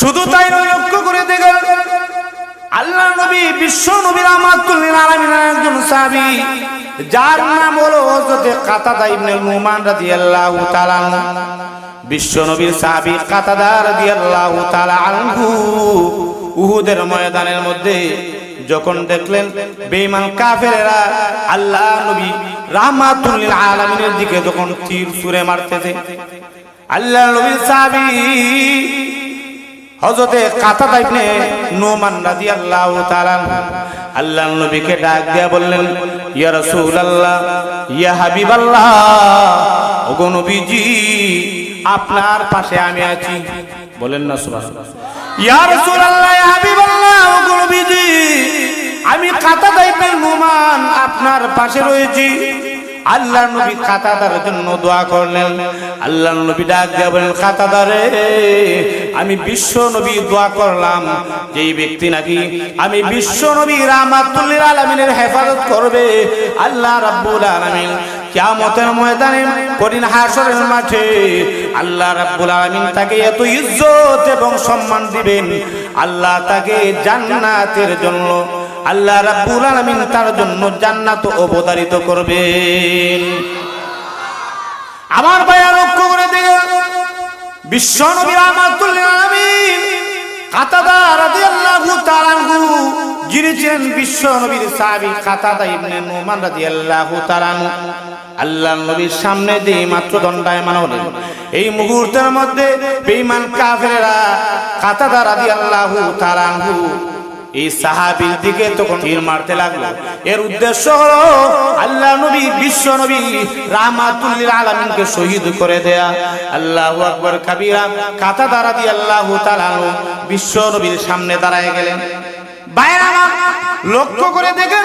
শুধু তাই লক্ষ্য করে দেখেন, আল্লাহ নবী, বিশ্ব নবীর আমাতুল্লিল আলামিনের একজন সাহাবী, যার নাম হলো হযরতে কাতাদা ইবনে নুমান রাদিয়াল্লাহু তাআলা বিশ্ব নবীর সাহাবী কাতাদা রাদিয়াল্লাহু তাআলা আনহু, উহুদের ময়দানের মধ্যে যখন দেখলেন বেঈমান কাফেরেরা আল্লাহ নবী রাহমাতুল্লিল আলামিনের দিকে যখন তীর ছুঁড়ে মারতেছে, আল্লাহ নবীর সাহাবী হজরতে কাতা ইবনে নোমান রাদিয়াল্লাহু তাআলা আল্লাহ নবীকে ডাক দিয়া বললেন, ইয়া রাসূলুল্লাহ, ইয়া হাবিবাল্লাহ, ওগো নবীজি, আপনার পাশে আমি আছি। বলেন না, সুবহানাল্লাহ। ইয়া রাসূলুল্লাহ, ইয়া হাবিবাল্লাহ, ওগো নবীজি, আমি কাতা ইবনে নোমান আপনার পাশে রয়েছি। আল্লাহ নবী কাতাদার জন্য দোয়া করলেন। আল্লাহ নবী ডাক দিয়া বলেন কাতাদারে আমি বিশ্ব নবী দোয়া করলাম। যেই ব্যক্তি নাকি আমি বিশ্ব নবী রামাতুল্লিল আলামিনের হেফাজত করবে, আল্লাহ রাব্বুল আলামিন কিয়ামতের ময়দানে, কঠিন হাসরের মাঠে আল্লাহ রাব্বুল আলামিন তাকে এত ইজ্জত এবং সম্মান দিবেন। আল্লাহ তাকে জান্নাতের জন্য আল্লাহ রাব্বুল আলামিন তার জন্য জান্নাত অবতারিত করবেন। আমার ভাইয়া লক্ষ্য করে দেখে বিশ্ব নবী রাহমাতুল্লিল আলামিন কাতাদা রাদিয়াল্লাহু তাআলা আনহু, যিনি ছিলেন বিশ্ব নবীর সাহাবী কাতাদা ইবনে নুমান রাদিয়াল্লাহু তাআলা আনহু। আল্লাহ নবীর সামনে দিয়ে মাত্র দণ্ডায়মান হলেন। এই মুহূর্তের মধ্যে বেঈমান কাফেরেরা কাতাদা রাদিয়াল্লাহু তাআলা আনহু এই সাহাবির দিকে তখন তীর মারতে লাগল। এর উদ্দেশ্য হলো আল্লাহ নবী, বিশ্ব নবী রামাতুল্লিল আলামিনকে শহীদ করে দেয়া। আল্লাহু আকবার কাবীরা কাতা দ্বারা দিয়ে আল্লাহ তাআলা বিশ্ব নবীর সামনে দাঁড়ায় গেলেন। বাইরে লক্ষ্য করে দেখেন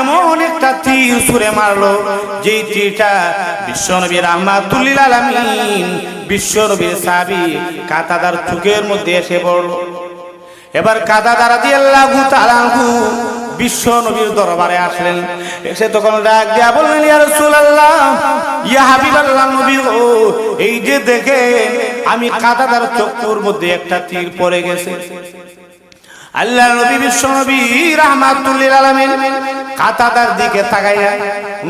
এমন একটা তীর সুরে মারলো, যেই তীরটা বিশ্বনবী রাহমাতুল্লিল আলামিন বিশ্বনবীর সাহাবী কাতাদার চোখের মধ্যে এসে পড়ল। এবার কাতাদা রাদিয়াল্লাহু তাআলা আনহু বিশ্ব নবীর দরবারে আসলেন। এসে তখন ডাক দিয়া বললেন, ইয়া রাসূলুল্লাহ, ইয়া হাবিবাল্লাহ নবী ও এই যে দেখে আমি কাতাদার চক্ষুর মধ্যে একটা তীর পড়ে গেছে। আল্লাহ নবী বিশ্ব নবী রাহমাতুল্লিল আলামিন কাতাদার দিকে তাকাইয়া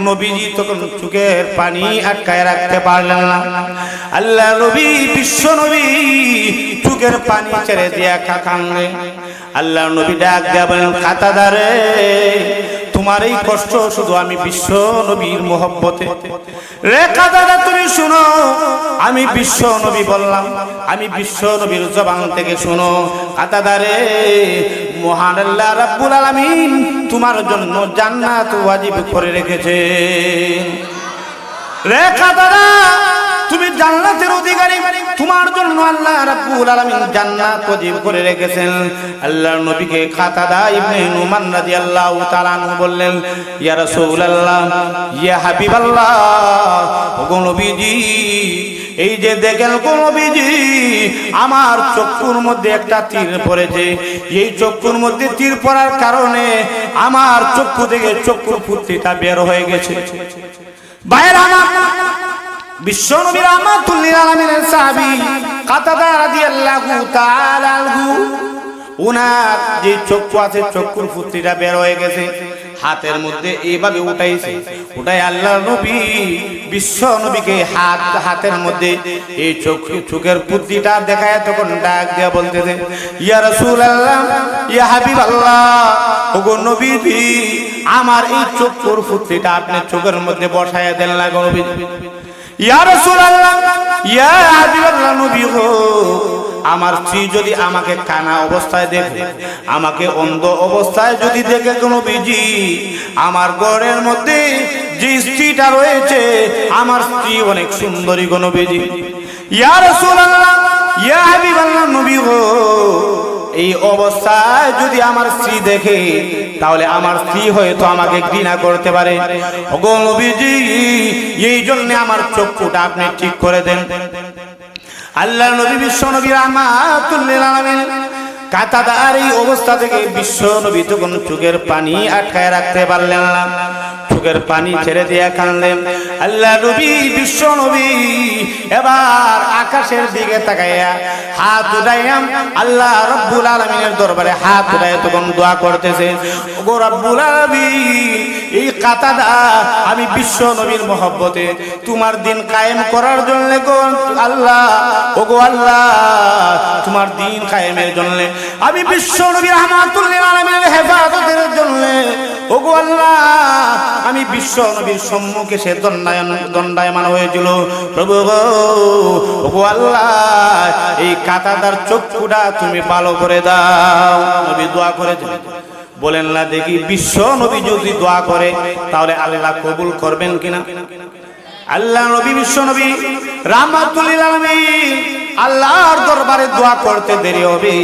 নবীজি তখন চোখের পানি আটকায় রাখতে পারলেন না। আল্লাহ নবী বিশ্ব নবী চোখের পানি ছেড়ে দিয়া কাকাঙ্গে আল্লাহ নবী ডাক দেবেন কাতাদারে তোমার এই কষ্ট শুধু আমি বিশ্ব নবীর মোহব্বতে। রে কাদাদা, তুমি শুনো, আমি বিশ্ব নবী বললাম, আমি বিশ্ব নবীর জবান থেকে শুনো। কাতাদারে মহান রাব্বুল তোমার জন্য জান্নাত ওয়াজিব করে রেখেছে রে কাদাদা তুমি জান্নাতের অধিকারী। তোমার জন্য আল্লাহ রাব্বুল আলামিন জান্নাত ওয়াজিব করে রেখেছেন। আল্লাহর নবীকে খাতাদা ইবনে নুমান রাদিয়াল্লাহু তাআলা আনহু বললেন, ইয়া রাসূলুল্লাহ, ইয়া হাবিবাল্লাহ, ওগো নবীজি, এই যে দেখেন গো নবীজি, আমার চক্ষুর মধ্যে একটা তীর পড়েছে। এই চক্ষুর মধ্যে তীর পড়ার কারণে আমার চক্ষু থেকে চক্ষু ফুর্তিটা বের হয়ে গেছে। বাইরে আমার বিশ্ব নবী রাহমাতুল্লিল আলামিনের সাহাবী কাতাদা রাদিয়াল্লাহু তাআলা আনহু, উনার যে চক্ষু আছে, চক্ষুর ফুর্তিটা বের হয়ে গেছে, হাতের মধ্যে এইভাবে উঠাইছে উঠাই আল্লাহ নবী বিশ্ব নবীকে হাত, হাতের মধ্যে এই চোখ, চোখের ফুর্তিটা দেখায় তখন ডাক দিয়া বলতেছে, ইয়া রাসূলুল্লাহ, ইয়া হাবিবাল্লাহ, ওগো নবীজি, আমার এই চক্ষুর ফুর্তিটা আপনি চোখের মধ্যে বসায় দেন না গো নবীজি। ইয়া নবী আমার স্ত্রী যদি আমাকে কানা অবস্থায় দেখে, আমাকে অন্ধ অবস্থায় যদি দেখে কোনো বিজি, আমার ঘরের মধ্যে যে স্ত্রীটা রয়েছে, আমার স্ত্রী অনেক সুন্দরী কোনো বিজি। ইয়া রাসূলুল্লাহ, ইয়া হাবিবাল্লাহ নবী গো এই অবস্থায় যদি আমার স্ত্রী দেখে, তাহলে আমার স্ত্রী হয়তো আমাকে ঘৃণা করতে পারে। এই জন্য আমার চক্ষুটা আপনি ঠিক করে দেন। আল্লাহ নবী, বিশ্ব নবী রাহমাতুল্লিল আলামিন কাতাদার এই অবস্থা থেকে বিশ্ব নবী তখন চোখের পানি আটকায় রাখতে পারলেন না। চোখের পানি ছেড়ে দিয়ে কানলেন আল্লাহ নবী, বিশ্ব নবী, এবার আকাশের দিকে তাকাইয়া হাত উঠাইয়াম আল্লাহ রব্বুল আলমিনের দরবারে হাত উঠাই তখন দোয়া করতেছে, ওগো রব্বুল আলমিন, এই কাতাদা আমি বিশ্ব নবীর মহব্বতে তোমার দিন কায়েম করার জন্য গো, আল্লাহ, ওগো আল্লাহ, তোমার দিন কায়েমের জন্য। আমি বিশ্ব নবী রহমাতুল্লিল আলামিনের হেফাজতের জন্য ওগো আল্লাহ, আমি বিশ্ব নবীর সম্মুখে সে দণ্ডায়ন দণ্ডায়মান হয়েছিল। প্রভু ওগো আল্লাহ, এই কাতাদার চক্ষুটা তুমি ভালো করে দাও। নবী দোয়া করে বলেন না দেখি বিশ্ব নবী যদি দোয়া করে, তাহলে আল্লাহ কবুল করবেন কিনা? আল্লাহ নবী, বিশ্ব নবী রাহমাতুল্লিল আলামিন আল্লাহর দরবারে দোয়া করতে দেরি হবে।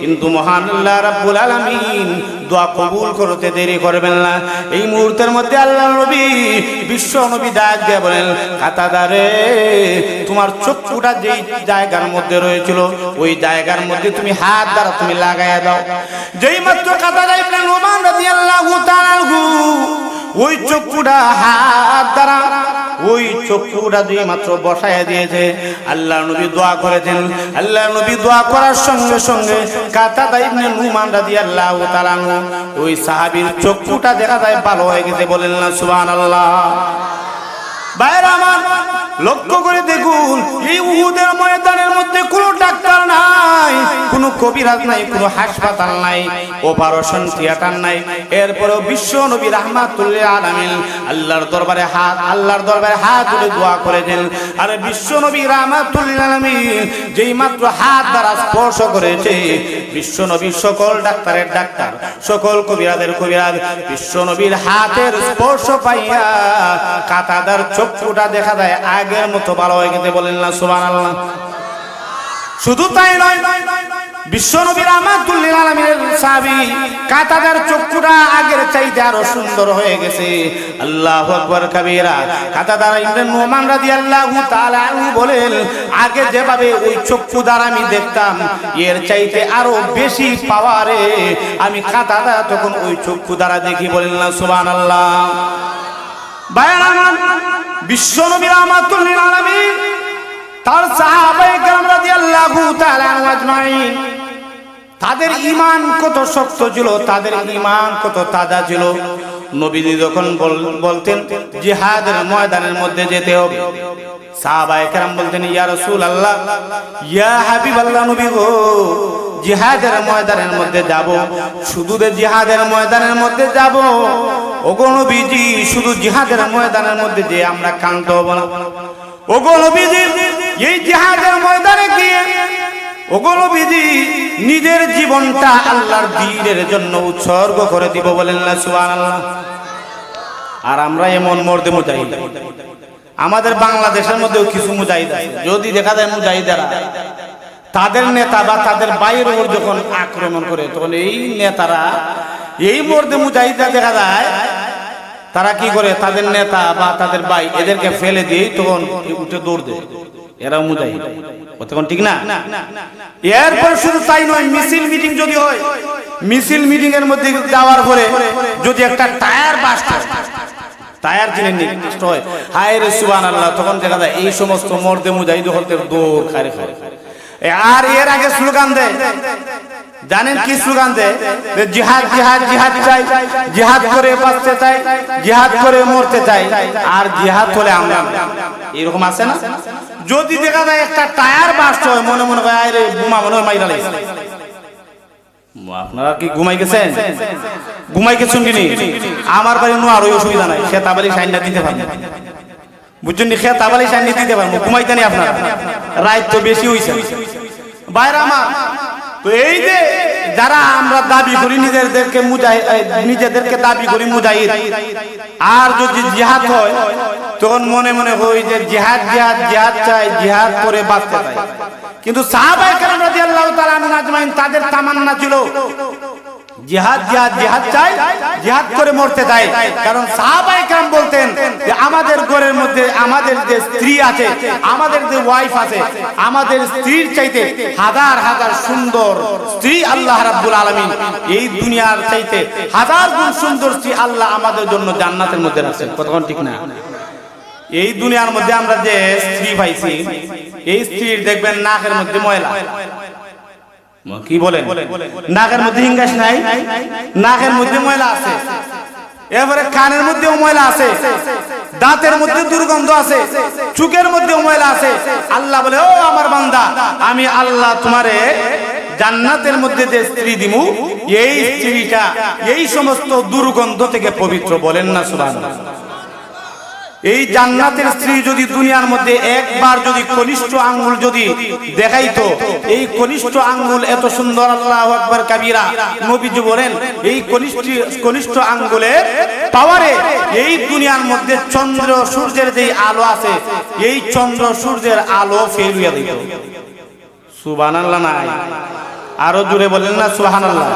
কিন্তু মহান আল্লাহ রাব্বুল আলামিন দোয়া কবুল করতে দেরি করবেন না। এই মুহূর্তের মধ্যে আল্লাহ নবী, বিশ্ব নবী ডাক দিয়ে বলেন কাতাদারে তোমার চক্ষুটা যেই জায়গার মধ্যে রয়েছিল, ওই জায়গার মধ্যে তুমি হাত দ্বারা তুমি লাগাইয়া দাও। যেই মাত্র কাতাদা ইবনে নোমান রাদিয়াল্লাহু তাআলা ওই চক্ষুটা হাত দ্বারা ওই চক্ষুটা দিয়ে মাত্র বসায় দিয়েছে। আল্লাহ নবী দোয়া করেছেন। আল্লাহ নবী দোয়া করার সঙ্গে সঙ্গে কাতাদা ইবনে নুমান রাদিয়াল্লাহু তাআলা ওই সাহাবীর চক্ষুটা দেখা যায় ভালো হয়ে গেছে বলেন না, সুবহানাল্লাহ। বাইরে আমার লক্ষ্য করে দেখুন, এই উহুদের ময়দানের মধ্যে কোনো ডাক্তার নাই, কোনো কবিরাজ নাই, কোনো হাসপাতাল নাই অপারেশন থিয়েটার নাই। এরপরেও বিশ্ব নবী রাহমাতুল্লিল আলামিন আল্লাহর দরবারে হাত, আল্লাহর দরবারে হাত তুলে দোয়া করেছেন। আর বিশ্ব নবী রাহমাতুল্লিল আলামিন যেই মাত্র হাত দ্বারা স্পর্শ করেছে, বিশ্ব নবী সকল ডাক্তারের ডাক্তার, সকল কবিরাজের কবিরাজ, বিশ্ব নবীর হাতের স্পর্শ পাইয়া কাতাদার চক্ষুটা দেখা যায় আগের মতো ভালো হয়ে গেছে বলেন না, সুবহানাল্লাহ। শুধু তাই নয় বিশ্বনবীর আমাদুল্লিল আলমীর সাহাবি কাতাদার চক্ষুটা আগের চাইতে আরও সুন্দর হয়ে গেছে। আল্লাহ আকবর কাবীরা কাতাদার ইবনে নোমান রাদিয়াল্লাহু তাআলা বলেন, আগে যেভাবে ওই চক্ষু দ্বারা আমি দেখতাম, এর চাইতে আরও বেশি পাওয়ারে আমি কাতাদা তখন ওই চক্ষু দ্বারা দেখি বলেন না, সুবহানাল্লাহ। বায়ান তার তাদের ঈমান কত শক্ত ছিল, তাদের ঈমান কত তাজা ছিল। নবীজি যখন বল- বলতেন, জিহাদের ময়দানের মধ্যে যেতে হবে। বলতেন, ইয়া ইয়া নবী জিহাদের ময়দানের মধ্যে যাব, শুধু জিহাদের ময়দানের মধ্যে যাব ওগো শুধু জিহাদের ময়দানের মধ্যে যে আমরা কান্ত হব না। ওগো এই জিহাদের ময়দানে গিয়ে ওগো নিজের জীবনটা আল্লাহর দ্বীনের জন্য উৎসর্গ করে দিব বলেন না, সুবহানাল্লাহ। আর আমরা এমন মর্দে মুজাহিদ। আমাদের বাংলাদেশের মধ্যেও কিছু মুজাহিদ যদি দেখা যায় মুজাহিদারা, তাদের নেতা বা তাদের উপর যখন আক্রমণ করে, তখন এই নেতারা, এই মর্দে মুজাহিদরা দেখা যায় তারা কি করে? তাদের নেতা বা তাদের ভাই এদেরকে ফেলে দিয়ে তখন উঠে দৌড় দেয়। এরা মুজাহিদ। ও তখন ঠিক না? এরপর শুধু তাই নয়, মিছিল মিটিং যদি হয়, মিছিল মিটিং এর মধ্যে যাওয়ার পরে যদি একটা টায়ার বাস্ট টায়ার জিনে নষ্ট হয়, হায় রে সুবান আল্লাহ তখন দেখা যায় এই সমস্ত মর্দে মুজাহিদ হতে দৌড় খারে খারে আর এর আগে স্লোগান দেয় জানেন কি স্লোগান দেয়? জিহাদ জিহাদ জিহাদ চাই জিহাদ করে বাঁচতে চাই জিহাদ করে মরতে চাই আর জিহাদ হলে আমরা এরকম আছে না? যদি দেখা যায় একটা টায়ার বাস্ট হয় মনে মনে হয় আরে বোমা মনে হয় মাইরা লাগছে। আপনারা কি ঘুমাই গেছেন? ঘুমাই গেছেন কিনি আমার বাড়ি নোয়ার ওই অসুবিধা নাই। সে তাবালি সাইনটা দিতে পারবে। বুঝছেন খেয়ে তাবালি সাইন দিতে পারব। ঘুমাইতে নি আপনার। রাত তো বেশি হইছে। বাইরে আমার। তো এই যে যারা আমরা দাবি করি, নিজেদেরকে নিজেদেরকে দাবি করি মুজাহিদ। আর যদি জিহাদ হয়, তখন মনে মনে হই যে জিহাদ জিহাদ জিহাদ চাই, জিহাদ করে বাঁচতে চাই। কিন্তু তাআলা আনহুম আজমাইন তাদের তামান্না ছিল। জিহাদ জিহাদ জিহাদ চাই, জিহাদ করে মরতে দেয় কারণ সাহাবায়ে কেরাম বলতেন যে আমাদের ঘরের মধ্যে আমাদের যে স্ত্রী আছে, আমাদের যে ওয়াইফ আছে, আমাদের স্ত্রীর চাইতে হাজার হাজার সুন্দর স্ত্রী আল্লাহ রাব্বুল আলামিন। এই দুনিয়ার চাইতে হাজার গুণ সুন্দর স্ত্রী আল্লাহ আমাদের জন্য জান্নাতের মধ্যে রাখছেন। কতক্ষণ ঠিক না? এই দুনিয়ার মধ্যে আমরা যে স্ত্রী পাইছি, এই স্ত্রীর দেখবেন নাকের মধ্যে ময়লা। কি বলেন? নাকের মধ্যে হিঙ্গাস নাই? নাকের মধ্যে ময়লা আছে। এবারে কানের মধ্যেও ময়লা আছে। দাঁতের মধ্যে দুর্গন্ধ আছে। চুকের মধ্যেও ময়লা আছে। আল্লাহ বলে, ও আমার বান্দা, আমি আল্লাহ তোমারে জান্নাতের মধ্যে যে স্ত্রী দিমু, এই স্ত্রীটা এই সমস্ত দুর্গন্ধ থেকে পবিত্র বলেন না সুবহানাল্লাহ। এই জান্নাতের স্ত্রী যদি দুনিয়ার মধ্যে একবার যদি কনিষ্ঠ আঙ্গুল যদি দেখাইতো, এই কনিষ্ঠ আঙ্গুল এত সুন্দর, আল্লাহ আকবর কাবিরা, নবীজি বলেন, এই কনিষ্ঠ কনিষ্ঠ আঙ্গুলের পাওয়ারে এই দুনিয়ার মধ্যে চন্দ্র সূর্যের যে আলো আছে, এই চন্দ্র সূর্যের আলো ফেলুয়া দিত সুবহানাল্লাহ নাই। আরও জুড়ে বলেন না সুবহানাল্লাহ।